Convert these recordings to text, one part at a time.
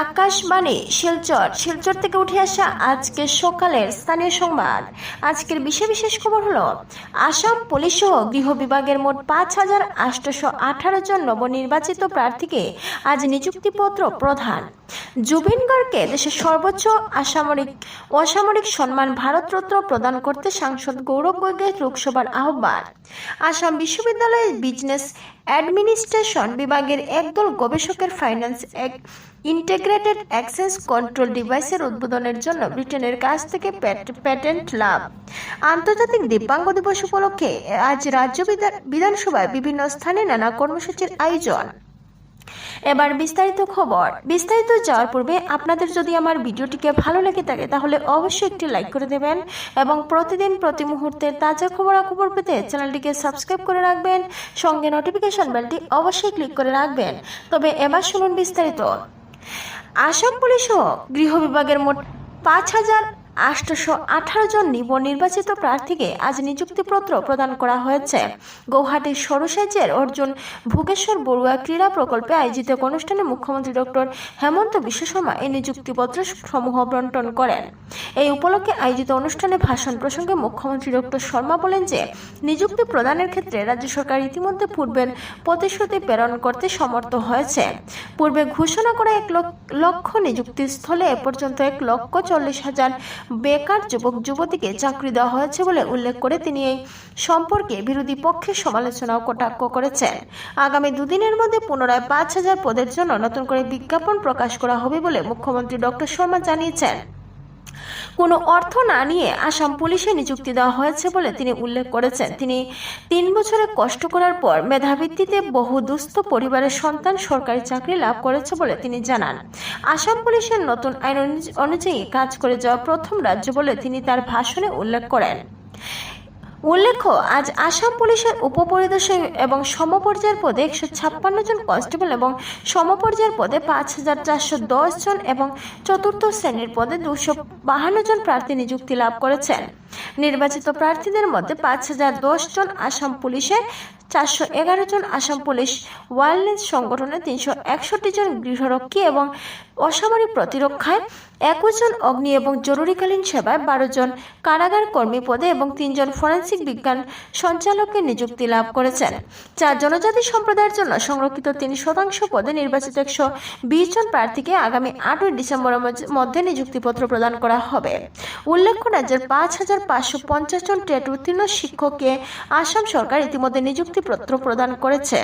আকাশবাণী শিলচর। শিলচর থেকে উঠে আসা আজকে সকালের স্থানীয় সংবাদ। আজকের বিশেষ বিশেষ খবর হলো, আসাম পুলিশ সহ গৃহ বিভাগের মোট পাঁচ হাজার আটশোশো আঠারো জন নবনির্বাচিত প্রার্থীকে আজ নিযুক্তিপত্র প্রধান জুবিন গার্গকে দেশের সর্বোচ্চ অসামরিক অসামরিক সম্মান ভারতরত্ন প্রদান করতে সাংসদ গৌরব গগৈর লোকসভার আহ্বান। আসাম বিশ্ববিদ্যালয়ের বিজনেস অ্যাডমিনিস্ট্রেশন বিভাগের একদল গবেষকের ফাইন্যান্স এক ইন্টিগ্রেটেড অ্যাক্সেস কন্ট্রোল ডিভাইসের উদ্বোধনের জন্য ব্রিটেনের কাছ থেকে প্যাটেন্ট লাভ। আন্তর্জাতিক দিব্যাঙ্গ দিবস উপলক্ষে আজ রাজ্য বিধান- বিধানসভায় বিভিন্ন স্থানে নানা কর্মসূচির আয়োজন। এবার বিস্তারিত খবর। বিস্তারিত যাওয়ার পূর্বে আপনাদের যদি আমার ভিডিওটিকে ভালো লেগে থাকে, তাহলে অবশ্যই একটি লাইক করে দেবেন এবং প্রতিদিন প্রতি মুহূর্তে তাজা খবরাখবর পেতে চ্যানেলটিকে সাবস্ক্রাইব করে রাখবেন। সঙ্গে নোটিফিকেশন বেলটি অবশ্যই ক্লিক করে রাখবেন। তবে এবার শুনুন বিস্তারিত। আসাম পুলিশ হোক গৃহ বিভাগের মোট পাঁচ হাজার আটশোশো আঠারো জন নিব নির্বাচিত প্রার্থীকে আজ নিযুক্তিপত্র প্রদান করা হয়েছে। গৌহাটির সরসাইজের অর্জুন ভোগেশ্বর বড়ুয়া ক্রীড়া প্রকল্পে আয়োজিত অনুষ্ঠানে মুখ্যমন্ত্রী ডক্টর হেমন্ত বিশ্ব শর্মা এই নিযুক্তিপত্র সমূহ বন্টন করেন। এই উপলক্ষে আয়োজিত অনুষ্ঠানে ভাষণ প্রসঙ্গে মুখ্যমন্ত্রী ডক্টর শর্মা বলেন যে, নিযুক্তি প্রদানের ক্ষেত্রে রাজ্য সরকার ইতিমধ্যে পূর্বের প্রতিশ্রুতি প্রেরণ করতে সমর্থ হয়েছে। পূর্বে ঘোষণা করা এক লক- লক্ষ নিযুক্তি স্থলে এ পর্যন্ত এক লক্ষ চল্লিশ হাজার বেকার যুবক যুবতীকে চাকরি দেওয়া হয়েছে বলে উল্লেখ করে তিনি এই সম্পর্কে বিরোধী পক্ষের সমালোচনা কটাক্ষ করেছেন। আগামী দুদিনের মধ্যে পুনরায় পাঁচ হাজার পদের জন্য নতুন করে বিজ্ঞাপন প্রকাশ করা হবে বলে মুখ্যমন্ত্রী ডক্টর শর্মা জানিয়েছেন। কোনো অর্থ না নিয়ে আসাম পুলিশে নিযুক্তি দেওয়া হয়েছে বলে তিনি উল্লেখ করেছেন। তিনি তিন বছরে কষ্ট করার পর মেধাভিত্তিতে বহু দুস্থ পরিবারের সন্তান সরকারি চাকরি লাভ করেছে বলে তিনি জানান। আসাম পুলিশের নতুন আইন অনুযায়ী কাজ করে যাওয়া প্রথম রাজ্য বলে তিনি তার ভাষণে উল্লেখ করেন। উল্লেখ্য, আজ আসাম পুলিশের উপপরিদর্শক এবং সমপর্যায়ের পদে একশো ছাপ্পান্ন জন কনস্টেবল এবং সমপর্যায়ের পদে পাঁচ হাজার চারশো দশ জন এবং চতুর্থ শ্রেণির পদে দুশো বাহান্ন জন প্রার্থী নিযুক্তি লাভ করেছেন। নির্বাচিত প্রার্থীদের মধ্যে পাঁচ হাজার দশ জন আসাম পুলিশে চারশো এগারো জন আসাম পুলিশ ওয়াইল্ডলাইফ সংগঠনে তিনশো একষট্টি জন গৃহরক্ষী এবং অসামরিক প্রতিরক্ষায় একুশ জন অগ্নি এবং জরুরিকালীন সেবায় বারো জন কারাগার কর্মী পদে এবং তিনজন ফরেন্সিক বিজ্ঞান সঞ্চালকের নিযুক্তি লাভ করেছেন। চার জনজাতি সম্প্রদায়ের জন্য সংরক্ষিত তিন শতাংশ পদে নির্বাচিত একশো বিশ জন প্রার্থীকে আগামী আটই ডিসেম্বরের মধ্যে- নিযুক্তিপত্র প্রদান করা হবে। উল্লেখ্য, রাজ্যের পাঁচ হাজার পাঁচশো পঞ্চাশ জন টেট উত্তীর্ণ শিক্ষককে আসাম সরকার ইতিমধ্যে নিযুক্তিপত্র প্রদান করেছে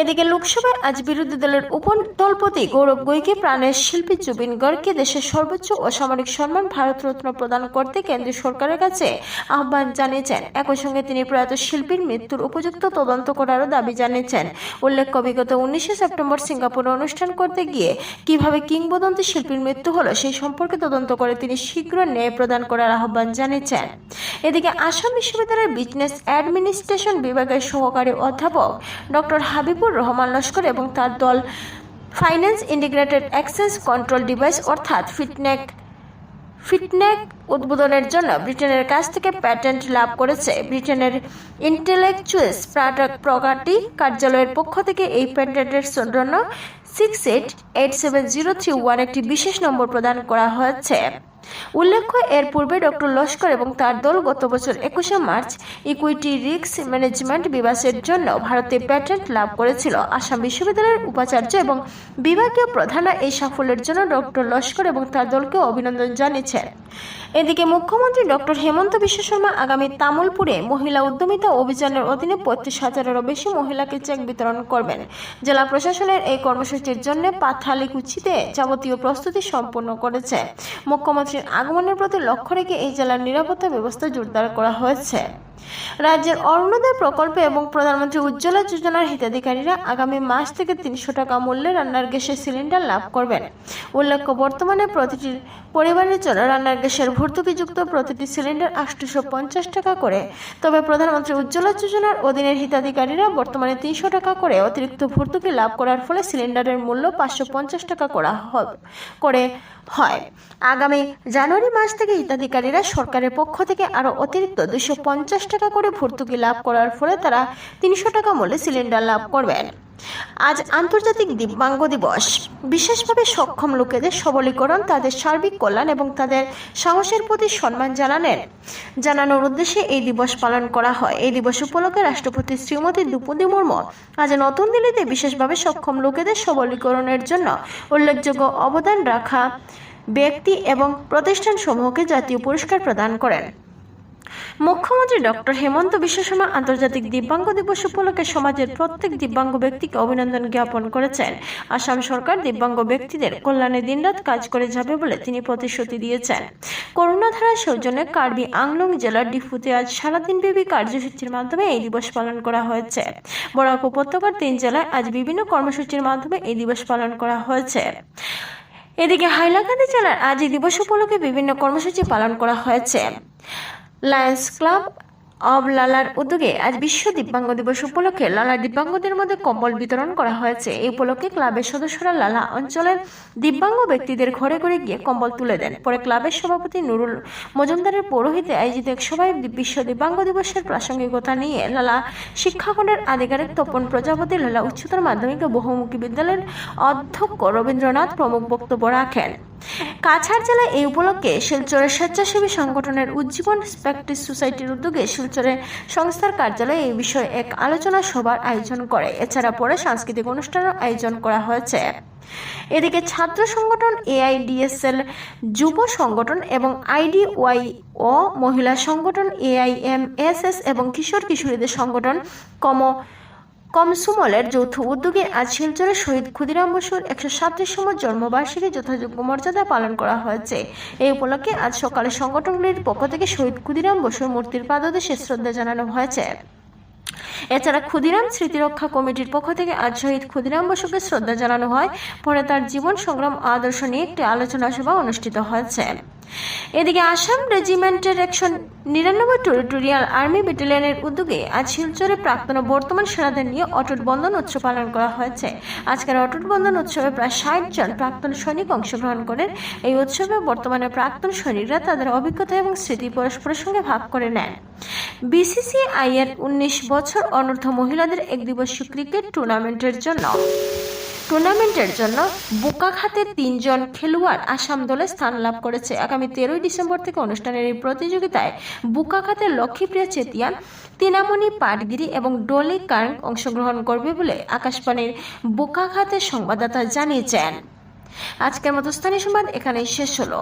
এদিকে লোকসভায় আজ বিরোধী দলের উপদলপতি গৌরব গৈকে প্রাণের শিল্পী জুবিন গর্গকে দেশের সর্বোচ্চ অসামরিক সম্মান ভারতরত্ন প্রদান করতে কেন্দ্রীয় সরকারের কাছে আহ্বান জানিয়েছেন। একই সঙ্গে তিনি প্রয়াত শিল্পীর মৃত্যুর উপযুক্ত তদন্ত করারও দাবি জানিয়েছেন। উল্লেখ্য, বিগত উনিশে সেপ্টেম্বর সিঙ্গাপুরে অনুষ্ঠান করতে গিয়ে কীভাবে কিংবদন্তি শিল্পীর মৃত্যু হলো সেই সম্পর্কে তদন্ত করে তিনি শীঘ্র ন্যায় প্রদান করার আহ্বান জানিয়েছেন। এদিকে আসাম বিশ্ববিদ্যালয়ের বিজনেস অ্যাডমিনিস্ট্রেশন বিভাগের সহকারী অধ্যাপক ডক্টর হাবিবুর রহমান লস্কর এবং তার দল finance integrated access control device অর্থাৎ ফিটনেক ফিটনেক উদ্বোধনের জন্য ব্রিটেনের কাছ থেকে প্যাটেন্ট লাভ করেছে। ব্রিটেনের ইন্টেলেকচুয়াল প্রপার্টি কার্যালয়ের পক্ষ থেকে এই প্যাটেন্টের জন্য six eight eight seven zero three one একটি বিশেষ নম্বর প্রদান করা হয়েছে। উল্লেখ্য, এর পূর্বে ডক্টর লস্কর এবং তার দল গত বছর একুশে মার্চ ইকুইটি রিস্ক ম্যানেজমেন্ট বিভাগের জন্য ভারতে প্যাটেন্ট লাভ করেছিল। আসাম বিশ্ববিদ্যালয়ের উপাচার্য এবং বিভাগীয় প্রধানরা এই সাফল্যের জন্য ডক্টর লস্কর এবং তার দলকে অভিনন্দন জানিয়েছেন। এদিকে মুখ্যমন্ত্রী ডক্টর হেমন্ত বিশ্ব শর্মা আগামী তামুলপুরে মহিলা উদ্যমিতা অভিযানের অধীনে পঁয়ত্রিশ হাজারেরও বেশি মহিলাকে চেক বিতরণ করবেন। জেলা প্রশাসনের এই কর্মসূচির জন্য পাথালিকুচিতে যাবতীয় প্রস্তুতি সম্পন্ন করেছে। মুখ্যমন্ত্রীর আগমনের প্রতি লক্ষ্য রেখে এই জেলার নিরাপত্তা ব্যবস্থা জোরদার করা হয়েছে। রাজ্যের অরুণোদয় প্রকল্প এবং প্রধানমন্ত্রী উজ্জ্বলা যোজনার হিতাধিকারীরা আগামী মাস থেকে তিনশো টাকা মূল্যে রান্নার গ্যাসের সিলিন্ডার লাভ করবেন। উল্লেখ্য, বর্তমানে প্রতিটি পরিবারের জন্য রান্নার গ্যাসের ভর্তুকিযুক্ত প্রতিটি সিলিন্ডার আটশোশো পঞ্চাশ টাকা করে। তবে প্রধানমন্ত্রী উজ্জ্বলা যোজনার অধীনের হিতাধিকারীরা বর্তমানে তিনশো টাকা করে অতিরিক্ত ভর্তুকি লাভ করার ফলে সিলিন্ডারের মূল্য পাঁচশো পঞ্চাশ টাকা করা হবে, করে হয়। আগামী জানুয়ারি মাস থেকে হিতাধিকারীরা সরকারের পক্ষ থেকে আরও অতিরিক্ত দুশো পঞ্চাশ টাকা করে ভর্তুকি লাভ করার ফলে তারা তিনশো টাকা মূল্যে সিলিন্ডার লাভ করবেন। আজ আন্তর্জাতিক দিব্যাঙ্গ দিবস। বিশেষভাবে সক্ষম লোকেদের সবলীকরণ, তাদের সার্বিক কল্যাণ এবং তাদের সাহসের প্রতি সম্মান জানানোর জানানোর উদ্দেশ্যে এই দিবস পালন করা হয়। এই দিবস উপলক্ষে রাষ্ট্রপতি শ্রীমতী দ্রৌপদী মুর্মু আজ নতুন দিল্লিতে বিশেষভাবে সক্ষম লোকেদের সবলীকরণের জন্য উল্লেখযোগ্য অবদান রাখা ব্যক্তি এবং প্রতিষ্ঠানসমূহকে জাতীয় পুরস্কার প্রদান করেন। মুখ্যমন্ত্রী ডক্টর হেমন্ত বিশ্ব শর্মা আন্তর্জাতিক দিব্যাঙ্গ দিবস উপলক্ষে সমাজের প্রত্যেক দিব্যাঙ্গ ব্যক্তিকে অভিনন্দন জ্ঞাপন করেছেন। আসাম সরকার দিব্যাঙ্গ ব্যক্তিদের কল্যাণে দিনরাত কাজ করে যাবে বলে তিনি প্রতিশ্রুতি দিয়েছেন। করুণাধারা সৌজন্যে কার্বি আংলং জেলার ডিফুতে আজ সারাদিনব্যাপী কার্যসূচির মাধ্যমে এই দিবস পালন করা হয়েছে। বরাক উপত্যকার তিন জেলায় আজ বিভিন্ন কর্মসূচির মাধ্যমে এই দিবস পালন করা হয়েছে। এদিকে হাইলাকান্দি জেলার আজ এই দিবস উপলক্ষে বিভিন্ন কর্মসূচি পালন করা হয়েছে। লায়ন্স ক্লাব অব লালার উদ্যোগে আজ বিশ্ব দিব্যাঙ্গ দিবস উপলক্ষে লালা দিব্যাঙ্গদের মধ্যে কম্বল বিতরণ করা হয়েছে। এই উপলক্ষে ক্লাবের সদস্যরা লালা অঞ্চলের দিব্যাঙ্গ ব্যক্তিদের ঘরে ঘরে গিয়ে কম্বল তুলে দেন। পরে ক্লাবের সভাপতি নুরুল মজুমদারের পৌরোহিতে আয়োজিত এক সভায় বিশ্ব দিব্যাঙ্গ দিবসের প্রাসঙ্গিকতা নিয়ে লালা শিক্ষাখণ্ডের আধিকারিক তপন প্রজাপতি, লালা উচ্চতর মাধ্যমিক ও বহুমুখী বিদ্যালয়ের অধ্যক্ষ রবীন্দ্রনাথ প্রমুখ বক্তব্য রাখেন। কাছাড় জেলায় এই উপলক্ষে শিলচরের স্বেচ্ছাসেবী সংগঠনের উজ্জীবন প্র্যাকটিস সোসাইটির উদ্যোগে শিলচরের সংস্থার কার্যালয়ে এই বিষয়ে এক আলোচনা সভার আয়োজন করে। এছাড়া পরে সাংস্কৃতিক অনুষ্ঠানের আয়োজন করা হয়েছে। এদিকে ছাত্র সংগঠন এআইডিএসএল, যুব সংগঠন এবং আইডিওয়াই ও মহিলা সংগঠন এআইএমএসএস এবং কিশোর কিশোরীদের সংগঠন কম কমসুমলের যৌথ উদ্যোগে আজ শিলচরে শহীদ ক্ষুদিরাম বসুর একশো সাতত্রিশতম জন্মবার্ষিকী যথাযোগ্য মর্যাদা পালন করা হয়েছে। এই উপলক্ষে আজ সকালে সংগঠনগুলির পক্ষ থেকে শহীদ ক্ষুদিরাম বসুর মূর্তির পাদদেশে শ্রদ্ধা জানানো হয়েছে। এছাড়া ক্ষুদিরাম স্মৃতিরক্ষা কমিটির পক্ষ থেকে আজ শহীদ ক্ষুদিরাম বসুকে শ্রদ্ধা জানানো হয়। পরে তার জীবন সংগ্রাম আদর্শ নিয়ে একটি আলোচনা সভা অনুষ্ঠিত হয়েছে। এদিকে আসাম রেজিমেন্টের একশো নিরানব্বই টেরিটোরিয়াল আর্মি ব্যাটালিয়নের উদ্যোগে আজ শিলচরে প্রাক্তন বর্তমান সেনাদের নিয়ে অটুট বন্ধন উৎসব পালন করা হয়েছে। আজকের অটুট বন্ধন উৎসবে প্রায় ষাট জন প্রাক্তন সৈনিক অংশগ্রহণ করেন। এই উৎসবে বর্তমানে প্রাক্তন সৈনিকরা তাদের অভিজ্ঞতা এবং স্মৃতি পরস্পরের সঙ্গে ভাগ করে নেন। বিসিসিআই এর উনিশ বছর অনূর্ধ্ব মহিলাদের একদিবসীয় ক্রিকেট টুর্নামেন্টের জন্য। টুর্নামেন্টের জন্য বোকাখাতের তিনজন খেলোয়াড় আসাম দলে স্থান লাভ করেছে। আগামী তেরোই ডিসেম্বর থেকে অনুষ্ঠানের এই প্রতিযোগিতায় বোকাখাতের লক্ষ্মীপ্রিয়া চেতিয়ান, তিনামণি পাটগিরি এবং ডলি কার্ন অংশগ্রহণ করবে বলে আকাশবাণীর বোকাখাতের সংবাদদাতা জানিয়েছেন। আজকের মতো স্থানীয় সংবাদ এখানেই শেষ হলো।